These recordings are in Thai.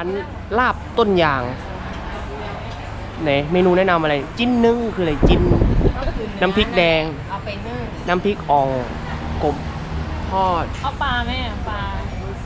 านลาบต้นยางไหนเมนูแนะนำอะไร จิ้นนึ่งคืออะไรจิ้น ก็คือเอน้ำพริกแดง เอาไปนึ่งน้ำพริกอ่องกบทอด เอาปลาไหมอะปลา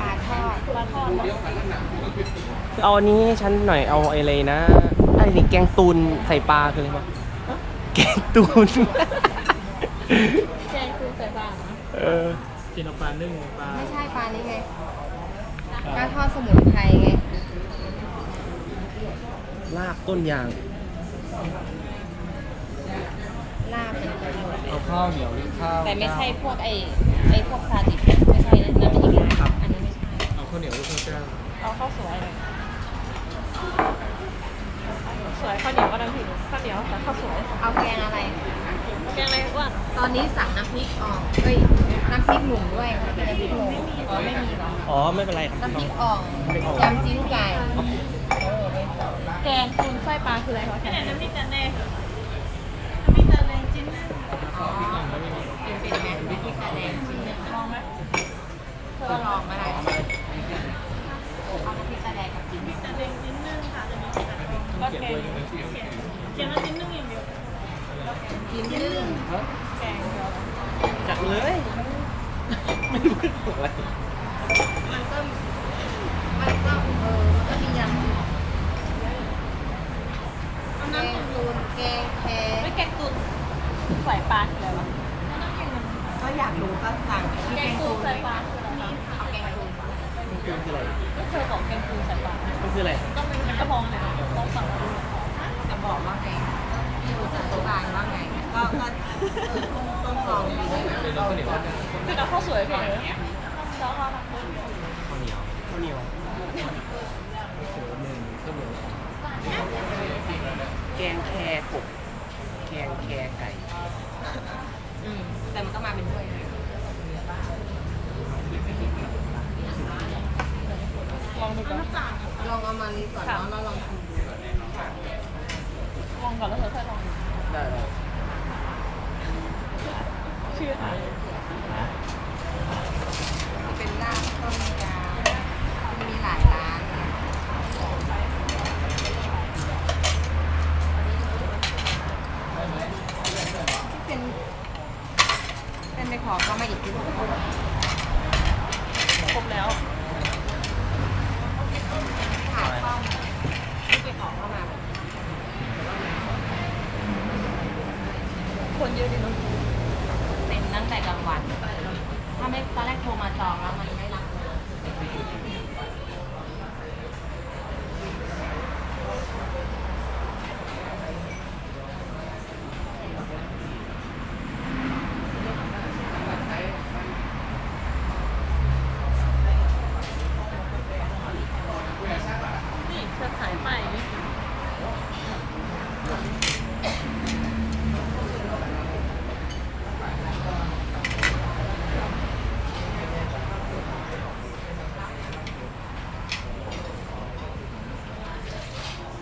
ปลาทอดปลาทอดเหรอเอาอันนี้ให้ฉันหน่อยเอาอะไรนะอะไรนี่แกงตูนใส่ปลาคืออะไรวะแกงตูน แกงคือใส่ปลาเหรอเออ กินเอาปลานึ่งปลาไม่ใช่ปลานี้ไงปลาทอดสมุนไพรไง ลาบต้นยาง ลาบเป็นประโยชน์เอาข้าวเหนียวหรือข้าวแต่ไม่ใช่พวกไอ้ไอ้พวกซาดิสไม่ใช่นะนั่นอีกอย่างอันนี้ไม่ใช่ เอาข้าวเหนียวหรือข้าวเจ้าเอาข้าวสวยเลยสวยข้าวเหนียวก็ได้ผิดข้าวเหนียวแต่ข้าวสวย เอาแกงอะไร แกงอะไรอ้วนตอนนี้สั่งน้ำพริกอ่องเอ้ย น้ำพริกหนุ่มด้วยค่ะเป็นน้ำพริกหนุ่มอ๋อไม่มีเหรอ อ๋อไม่เป็นไรครับน้ำพริกอ่องยำจิ้นไก่เออไม่สั่ง แกงคูนไส้ปลาคืออะไรคะแกงน้ำพริกตะแนงน้ำพริกตะแนงจิ้นนึงอ๋อเป็นเป็นแบบน้ำพริกตาแดงชิ้นหนึ่งลองไหมเธอลองมาได้เอาน้ำพริกตาแดงกับจิ้นตะแนงจิ้นนึงค่ะจะมีก็แกงแกงน้ำจิ้นนึงอย่างเดียวจิ้นนึ่งแกงเดียวจัดเลยไม่รู้เป็นอะไรมันก็มันก็เออมันก็มียำแกงตูนแกงแค ไม่แกงตุ๋นใส่ปลาคืออะไรวะ ก็อยากรู้ก็สั่ง แกงตูนใส่ปลาคืออะไรคะ เอาแกงตูน มันคืออะไร ก็เคยบอกแกงตูนใส่ปลา มันคืออะไร ก็มันก็มองเนี่ยลองสั่งมาดู จะบอกว่าไงพี่รู้จะอธิบายว่าไง ก็ก็ต้องลองดู เป็นข้าวเหนียวข้าวเจ้า คือเอาข้าวสวยไปเลยแล้วก็ ข้าวเหนียว ข้าวเหนียว หนึ่งข้าวเหนียว แกงแครกบแกงแครไก่อืมแต่มันก็มาเป็นถ้วยนะลองดูก่อนลองเอามานี้ก่อนเนาะแล้วลองทำดูลองก่อนแล้วเธอค่อยลองได้เลยชื่ออะไรเป็นลาบต้มยำมีหลายร้านเนี่ยที่ เป็นเป็นไปขอเขามาอีกทีหนึ่งครบแล้วถ่ายกล้องที่ไปขอเข้ามา คนเยอะดีเนาะเต็มตั้งแต่กลางวัน ถ้าไม่ตอนแรกโทรมาจองแล้วมันไม่รับนี่เธอขายใหม่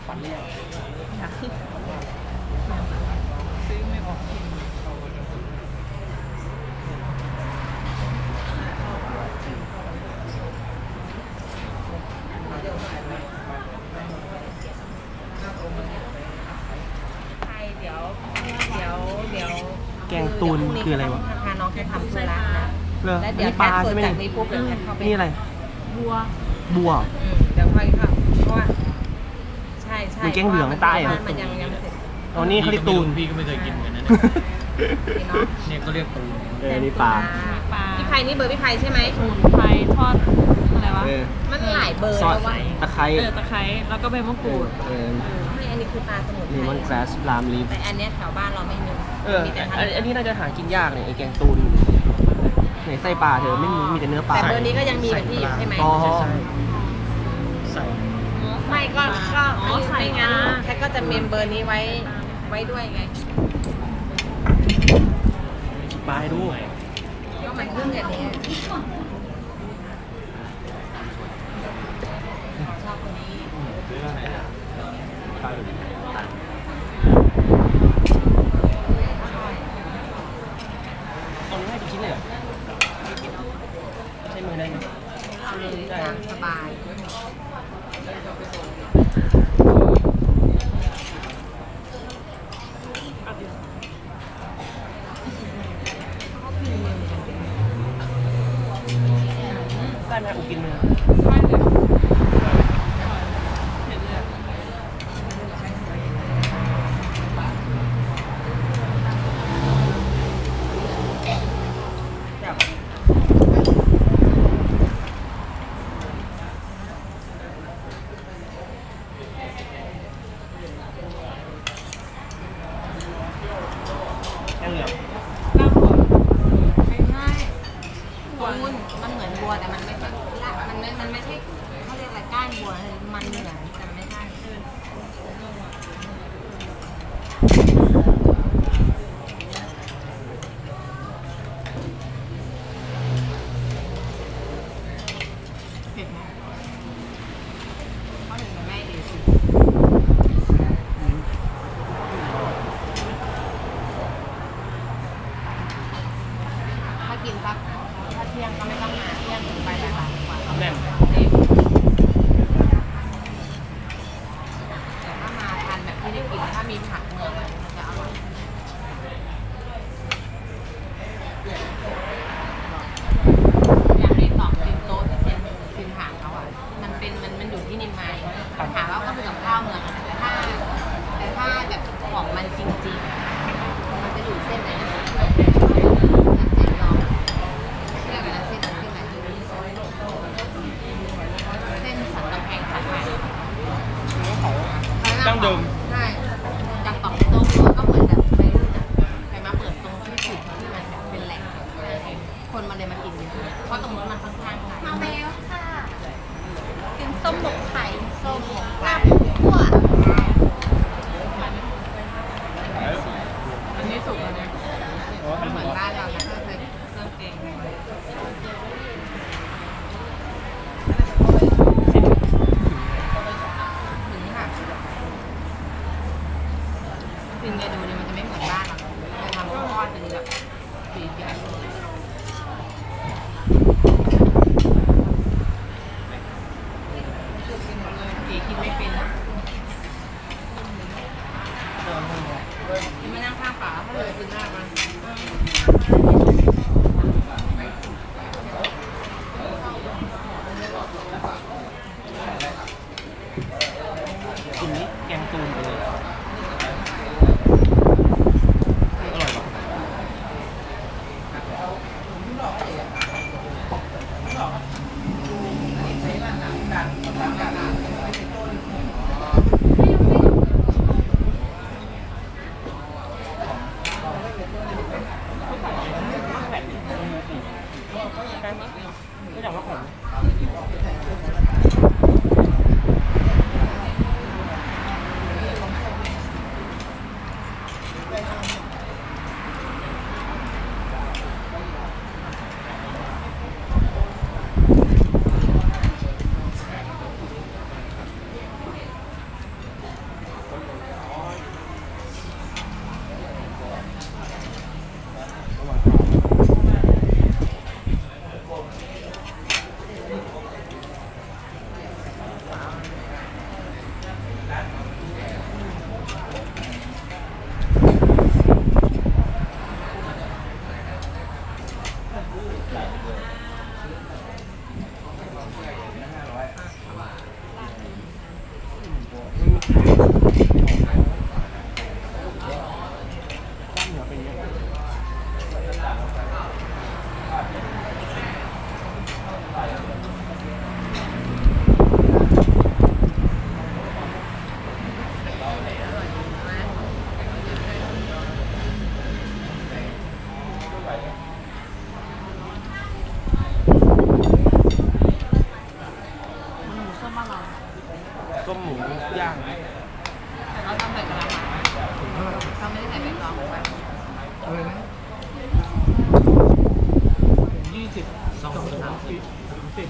ฝันเรียก ซื้อไม่ออก ใช่เดี๋ยว เดี๋ยว เดี๋ยว แกง ตูนคืออะไรวะพาน้องแค่ทำธุระนะเหรอแล้วอันเดี๋ยวนี้แคปลาทเปิใช่ดไหมจากนี้ปุ๊บเดี๋ยวแคทเข้าไปนี่อะไร บัวบัว อืมเดี๋ยวค่อยเข้าเพราะว่าใช่ใช่มีแกงเหลืองใต้เหรอพราะว่ามันยังยังไม่เสร็จอ๋อนี่เขาเรียกตูน พี่ก็ไม่เคยกินเหมือนกันนะนี่เนาะเนี่ยเขาเรียกตูนเออนี่ปลาปลาพี่ไพนี่เบอร์พี่ไพใช่ไหมสมุนไพรทอดอะไรวะ เออมันหลายเบอร์ซอสแล้วว่าตะไคร้เออตะไคร้แล้วก็ใบมะกรูด เออไม่อันนี้คือปลาสมุนเลมอนไพแกรรสลามลีฟแต่อันเนี้ยแถวบ้านเราไม่มี เออมีแต่อันทำอันนี้น่าจะหากินยากเนี่ยไอ้แกงตูนไหนไส้ปลาเธอไม่มีมีแต่เนื้อปลาแต่เบอร์นี้ก็ยังมีกับพี่อยู่ใช่ไหมอ๋อใส่ไม่ก็ก็อ๋อใส่ไม่งั้นงาแคทก็จะเมมเบอร์นี้ไว้ไว้ด้วยไงปลาให้ดูก็มันขึ้นอย่างนี้ชอบคนนี้ ซื้ออะไรนะปลาหรือ เอาให้ไปชิ้นเลยเหรอ ใช้มือได้ไหมเอาเลยตามสบาย กินนี้แกงตูนเลย มึง มอะไรต้มหมูย่างแต่เราทำใส่กระมังเราไม่ได้ใส่ใบตองลงไปยี่สิบสองสามสิบสามสิบ